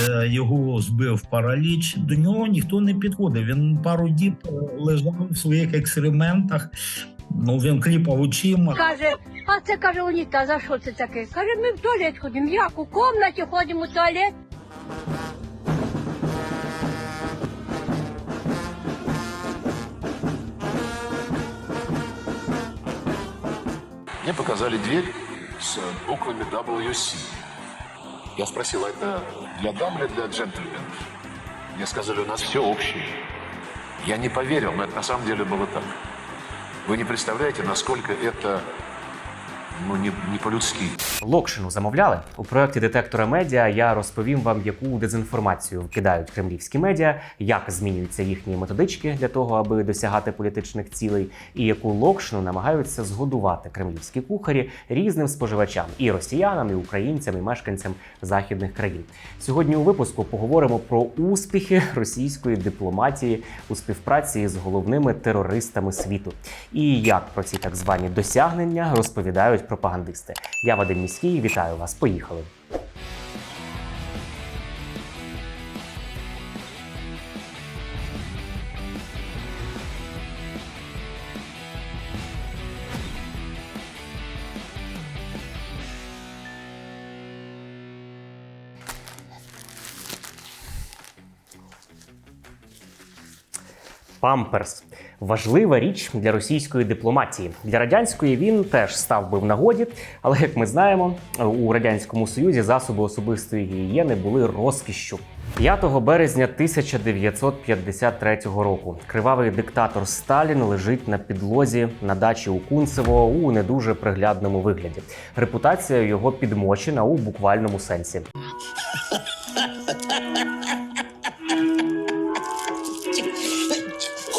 Е, Його збив параліч. До нього ніхто не підходив. Він пару діб е, лежав в своїх експериментах. Ну він кліпав очима. Каже, а це каже унітаз, а що це таке? Каже, ми в туалет ходимо. Як у кімнаті ходимо в туалет? Мне показали дверь с буквами WC. Я спросил, а это для дам или для джентльменов? Мне сказали, у нас все общее. Я не поверил, но это на самом деле было так. Вы не представляете, насколько это ну, не, не по-людски. Локшину замовляли у проєкті детектора медіа. Я розповім вам, яку дезінформацію вкидають кремлівські медіа, як змінюються їхні методички для того, аби досягати політичних цілей, і яку локшину намагаються згодувати кремлівські кухарі різним споживачам і росіянам, і українцям, і мешканцям західних країн. Сьогодні у випуску поговоримо про успіхи російської дипломатії у співпраці з головними терористами світу, і як про ці так звані досягнення розповідають пропагандисти. Я Вадим Міський, вітаю вас. Поїхали. Памперс важлива річ для російської дипломатії. Для радянської він теж став би в нагоді, але як ми знаємо, у радянському союзі засоби особистої гігієни були розкішшю. 5 березня 1953 року кривавий диктатор Сталін лежить на підлозі на дачі у Кунцево у не дуже приглядному вигляді. Репутація його підмочена у буквальному сенсі.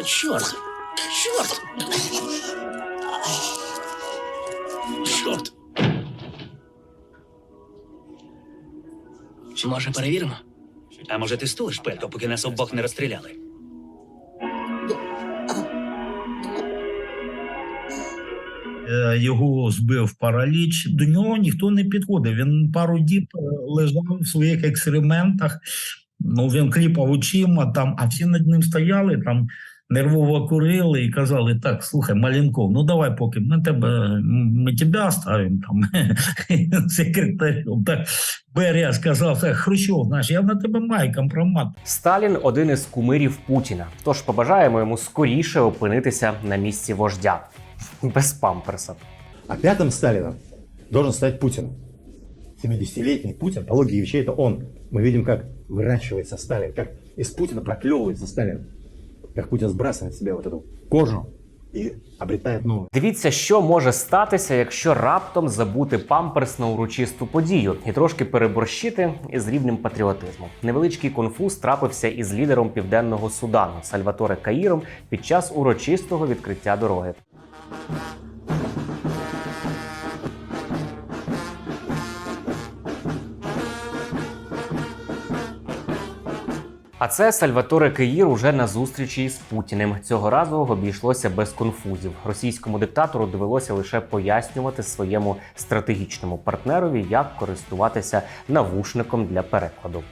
О, черт! Черт! Чорт! Може, перевіримо? А може ти стулиш пелько, поки нас обох не розстріляли? Е, Його збив параліч. До нього ніхто не підходив. Він пару діб е, лежав в своїх експериментах. Ну він кліпав очима там, а всі над ним стояли там Нервово курили і казали: так, слухай, Малінков, ну давай, поки ми тебе ми тебе оставимо там секретарем. Так Берія сказав, так, Хрущов, знаєш, я на тебе маю компромат. Сталін один із кумирів Путіна. Тож побажаємо йому скоріше опинитися на місці вождя без памперса. А пятым Сталином должен стать Путин. 70-летний Путин, по логике вещей, это он. Мы видим, как выращивается Сталин, как из Путина проклевывается Сталин. Как Путин сбрасывает себе вот эту кожу і обрітає нову. Дивіться, що може статися, якщо раптом забути памперс на урочисту подію і трошки переборщити із рівнем патріотизму. Невеличкий конфуз трапився із лідером південного Судану Сальваторе Каїром під час урочистого відкриття дороги. А це Сальваторе Киїр уже на зустрічі з Путіним. Цього разу обійшлося без конфузів. Російському диктатору довелося лише пояснювати своєму стратегічному партнерові, як користуватися навушником для перекладу.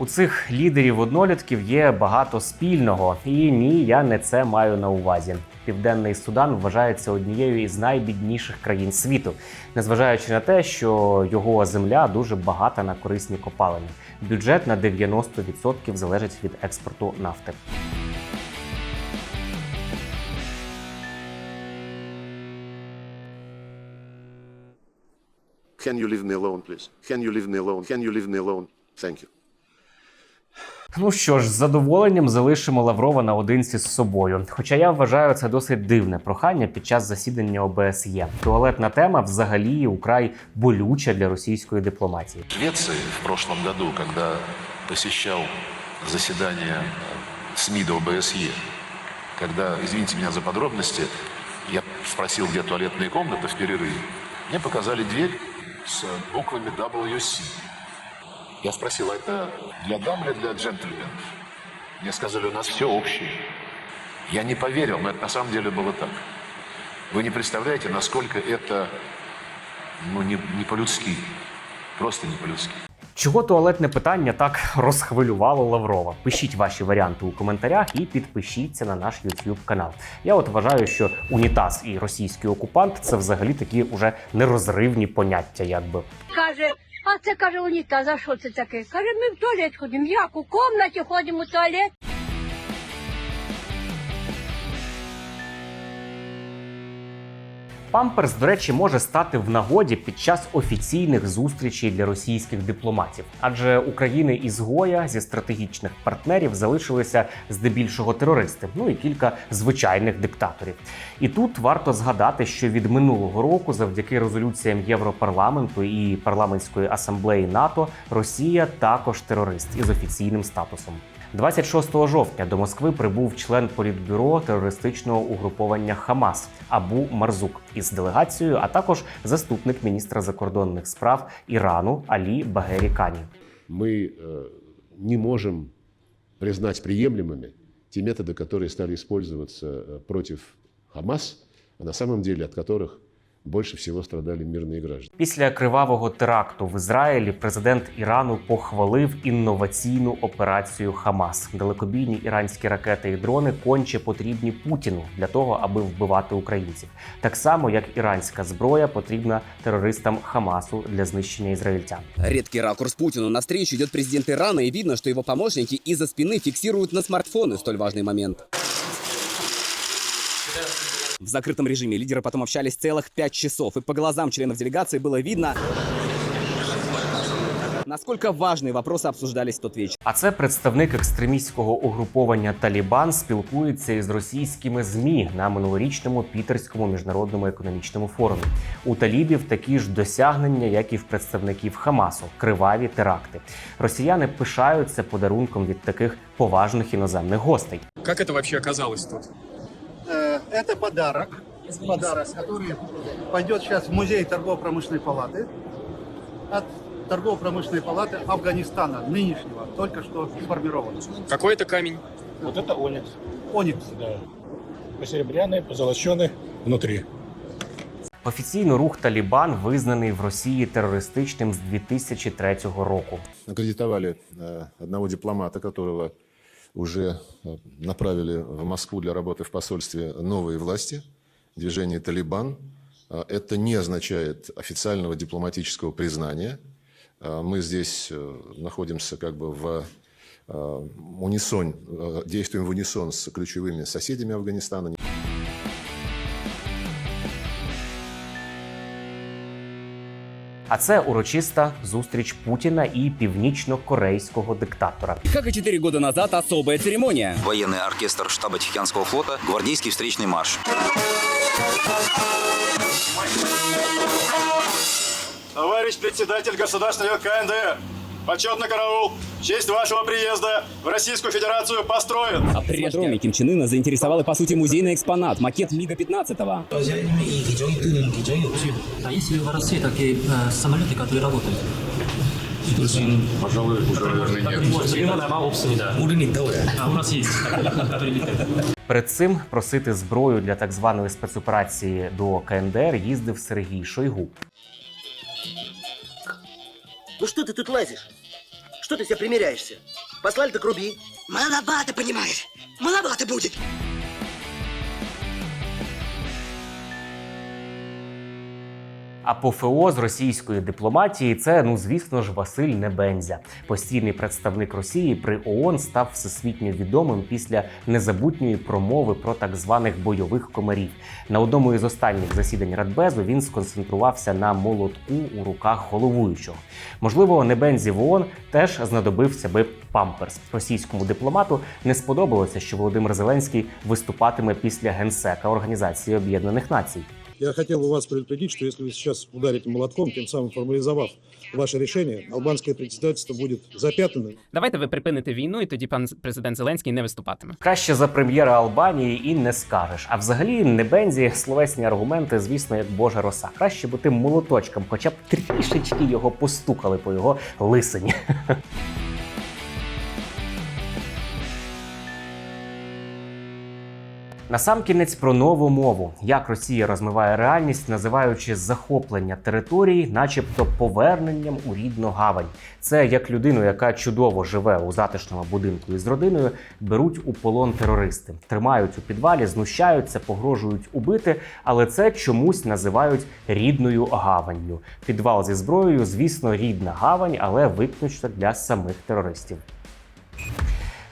У цих лідерів однолітків є багато спільного, і ні, я не це маю на увазі. Південний Судан вважається однією із найбідніших країн світу, незважаючи на те, що його земля дуже багата на корисні копалини. Бюджет на 90% залежить від експорту нафти. Can you leave me alone, please? Can you leave me alone? Can you leave me alone? Thank you. Ну що ж, з задоволенням залишимо Лаврова наодинці з собою. Хоча я вважаю це досить дивне прохання під час засідання ОБСЄ. Туалетна тема взагалі украй болюча для російської дипломатії. В Швеции в прошлом году, когда посещал заседание СМИ ОБСЕ, когда, извините меня за подробности, я спросил, где туалетные комнаты в перерыве, мне показали дверь с буквами WC. Я спросил, а это для дам или для джентльменов? Мне сказали, у нас все общее. Я не поверил, но это на самом деле было так. Вы не представляете, насколько это ну, не, не по-людски. Просто не по-людски. Чого туалетне питання так розхвилювало Лаврова? Пишіть ваші варіанти у коментарях і підпишіться на наш YouTube канал. Я от вважаю, що унітаз і російський окупант це взагалі такі уже нерозривні поняття, якби. Каже, а це каже Уніта, а що це таке? Каже, ми в туалет ходимо. Як у кімнаті ходимо в туалет. Памперс, до речі, може стати в нагоді під час офіційних зустрічей для російських дипломатів, адже України ізгоя зі стратегічних партнерів залишилися здебільшого терористи, ну і кілька звичайних диктаторів. І тут варто згадати, що від минулого року, завдяки резолюціям Європарламенту і парламентської асамблеї НАТО, Росія також терорист із офіційним статусом. 26 жовтня до Москви прибув член політбюро терористичного угруповання Хамас Абу Марзук із делегацією, а також заступник міністра закордонних справ Ірану Алі Багері Кані. Мы э, не можем признать приемлемыми те методы, которые стали использоваться э, против Хамас, а на самом деле от которых больше всего страдали мирные граждане. Після кривавого теракту в Ізраїлі президент Ірану похвалив інноваційну операцію Хамас. Далекобійні іранські ракети і дрони конче потрібні Путіну для того, аби вбивати українців. Так само, як іранська зброя потрібна терористам Хамасу для знищення ізраїльтян. Редкий ракурс Путину. На встречу идет президент Ирана, и видно, что его помощники из-за спины фиксируют на смартфоны столь важный момент. В закрытом режиме лидеры потом общались целых пять часов, и по глазам членов делегации было видно, насколько важные вопросы обсуждались в тот вечер. А це представник екстремістського угруповання Талібан спілкується із російськими змі на минулорічному пітерському міжнародному економічному форумі. У талібів такі ж досягнення, як і в представників Хамасу криваві теракти. Росіяни пишаються подарунком від таких поважних іноземних гостей. Как это вообще оказалось тут? Э, Это подарок, подарок, который пойдет сейчас в музей торгово-промышленной палаты от торгово-промышленной палаты Афганистана, нынешнего, только что сформированного. Какой это камень? Вот это оникс. Оникс. Да. Посеребряный, позолоченный внутри. Офіційно рух Талібан визнаний в Росії терористичним з 2003 року. Аккредитовали э, одного дипломата, которого уже э, направили в Москву для работы в посольстве новые власти, движение «Талибан». Э, Это не означает официального дипломатического признания. Э, Мы здесь находимся как бы в унисон, действуем в унисон с ключевыми соседями Афганистана. А це урочиста зустріч Путіна і північно-корейського диктатора. Как и четыре года назад, особая церемония. Военный оркестр штаба Тихоокеанского флота, гвардейский встречный марш. Товарищ председатель государственного КНДР, почетный караул, в честь вашего приезда в Российскую Федерацию построен. А при аэродроме Ким Чен Ына заинтересовал и, по сути, музейный экспонат – макет МиГа-15. А есть ли в России такие самолеты, которые работают? Пожалуй, уже, наверное, нет. А у нас есть, которые летают. Перед цим просити зброю для так званої спецоперації до КНДР їздив Сергій Шойгу. Ну что ты тут лазишь? Что ты себя примеряешься? Послали так руби. Маловато, понимаешь? Маловато будет. Апофеоз російської дипломатії це, ну звісно ж, Василь Небензя. Постійний представник Росії при ООН став всесвітньо відомим після незабутньої промови про так званих бойових комарів. На одному із останніх засідань Радбезу він сконцентрувався на молотку у руках головуючого. Можливо, Небензі в ООН теж знадобився би памперс. Російському дипломату не сподобалося, що Володимир Зеленський виступатиме після генсека Організації Об'єднаних Націй. Я хотел бы вас предупредить, что если вы сейчас ударите молотком, тем самым формализовав ваше решение, албанское председательство будет запятнано. Давайте ви припините війну, і тоді пан президент Зеленський не виступатиме. Краще за прем'єра Албанії і не скажеш. А взагалі небензі словесні аргументи, звісно, як божа роса. Краще б тим молоточком, хоча б трішечки його постукали по його лисині. Насамкінець про нову мову, як Росія розмиває реальність, називаючи захоплення території, начебто поверненням у рідну гавань. Це як людину, яка чудово живе у затишному будинку із родиною, беруть у полон терористи, тримають у підвалі, знущаються, погрожують убити, але це чомусь називають рідною гаванню. Підвал зі зброєю, звісно, рідна гавань, але виключно для самих терористів.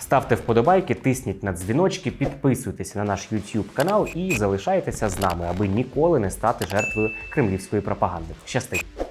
Ставте вподобайки, тисніть на дзвіночки, підписуйтеся на наш YouTube канал і залишайтеся з нами, аби ніколи не стати жертвою кремлівської пропаганди. Щастить!